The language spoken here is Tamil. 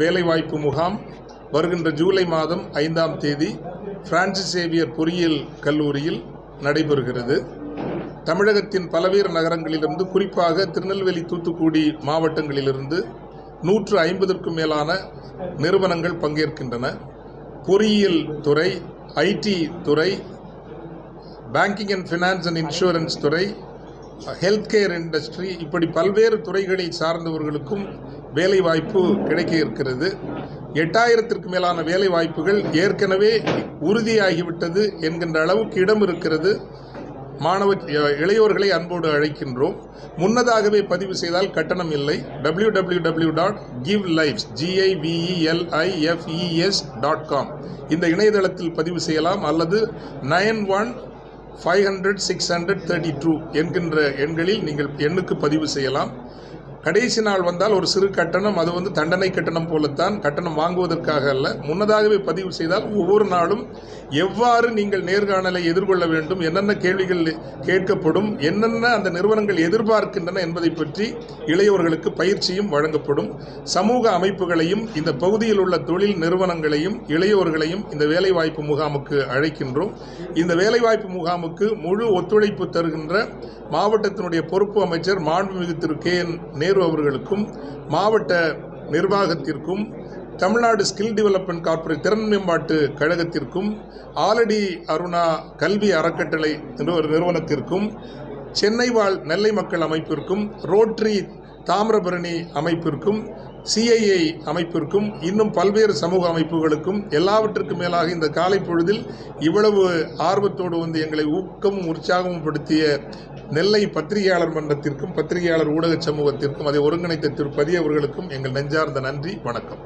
வேலைவாய்ப்பு முகாம் வருகின்ற ஜூலை மாதம் ஐந்தாம் தேதி பிரான்சிஸ் சேவியர் பொறியியல் கல்லூரியில் நடைபெறுகிறது. தமிழகத்தின் பல்வேறு நகரங்களிலிருந்து குறிப்பாக திருநெல்வேலி தூத்துக்குடி மாவட்டங்களிலிருந்து நூற்று ஐம்பதற்கும் மேலான நிறுவனங்கள் பங்கேற்கின்றன. பொறியியல் துறை ஐடி துறை banking and finance and insurance துறை ஹெல்த் கேர் இண்டஸ்ட்ரி இப்படி பல்வேறு துறைகளை சார்ந்தவர்களுக்கும் வேலை வாய்ப்பு கிடைக்க இருக்கிறது எட்டாயிரத்திற்கு மேலான வேலை வாய்ப்புகள் ஏற்கனவே உறுதியாகிவிட்டது என்கின்ற அளவுக்கு இடம் இருக்கிறது. மாணவ இளையோர்களை அன்போடு அழைக்கின்றோம். முன்னதாகவே பதிவு செய்தால் கட்டணம் இல்லை. W W W dot give lives ஜிஐவிஇஎல்ஐஎஃப்இஎஸ் dot com இந்த இணையதளத்தில் பதிவு செய்யலாம் அல்லது nine one five hundred six hundred thirty two என்கின்ற எண்களில் நீங்கள் எண்ணுக்கு பதிவு செய்யலாம். கடைசி நாள் வந்தால் ஒரு சிறு கட்டணம் அது வந்து தண்டனை கட்டணம் போலத்தான் கட்டணம் வாங்குவதற்காக அல்ல. முன்னதாகவே பதிவு செய்தால் ஒவ்வொரு நாளும் எவ்வாறு நீங்கள் நேர்காணலை எதிர்கொள்ள வேண்டும் என்னென்ன கேள்விகள் கேட்கப்படும் என்னென்ன அந்த நிறுவனங்கள் எதிர்பார்க்கின்றன என்பதை பற்றி இளையோர்களுக்கு பயிற்சியும் வழங்கப்படும். சமூக அமைப்புகளையும் இந்த பகுதியில் உள்ள தொழில் நிறுவனங்களையும் இளையோர்களையும் இந்த வேலைவாய்ப்பு முகாமுக்கு அழைக்கின்றோம். இந்த வேலைவாய்ப்பு முகாமுக்கு முழு ஒத்துழைப்பு தருகின்ற மாவட்டத்தினுடைய பொறுப்பு அமைச்சர் மாண்புமிகு திரு கே என் நேரு அவர்களுக்கும் மாவட்ட நிர்வாகத்திற்கும் தமிழ்நாடு ஸ்கில் டெவலப்மெண்ட் கார்ப்பரேட் திறன் மேம்பாட்டு கழகத்திற்கும் ஆலடி அருணா கல்வி அறக்கட்டளை நிறுவனத்திற்கும் சென்னை வாழ் நெல்லை மக்கள் அமைப்பிற்கும் ரோட்ரி தாமிரபரணி அமைப்பிற்கும் சிஐஐ அமைப்பிற்கும் இன்னும் பல்வேறு சமூக அமைப்புகளுக்கும் எல்லாவற்றுக்கும் மேலாக இந்த காலை பொழுதில் இவ்வளவு ஆர்வத்தோடு வந்து எங்களை ஊக்கமும் உற்சாகமும் படுத்திய நெல்லை பத்திரிகையாளர் மன்றத்திற்கும் பத்திரிகையாளர் ஊடக சமூகத்திற்கும் அதை ஒருங்கிணைத்த திரு. பதியவர்களுக்கும் எங்கள் நெஞ்சார்ந்த நன்றி வணக்கம்.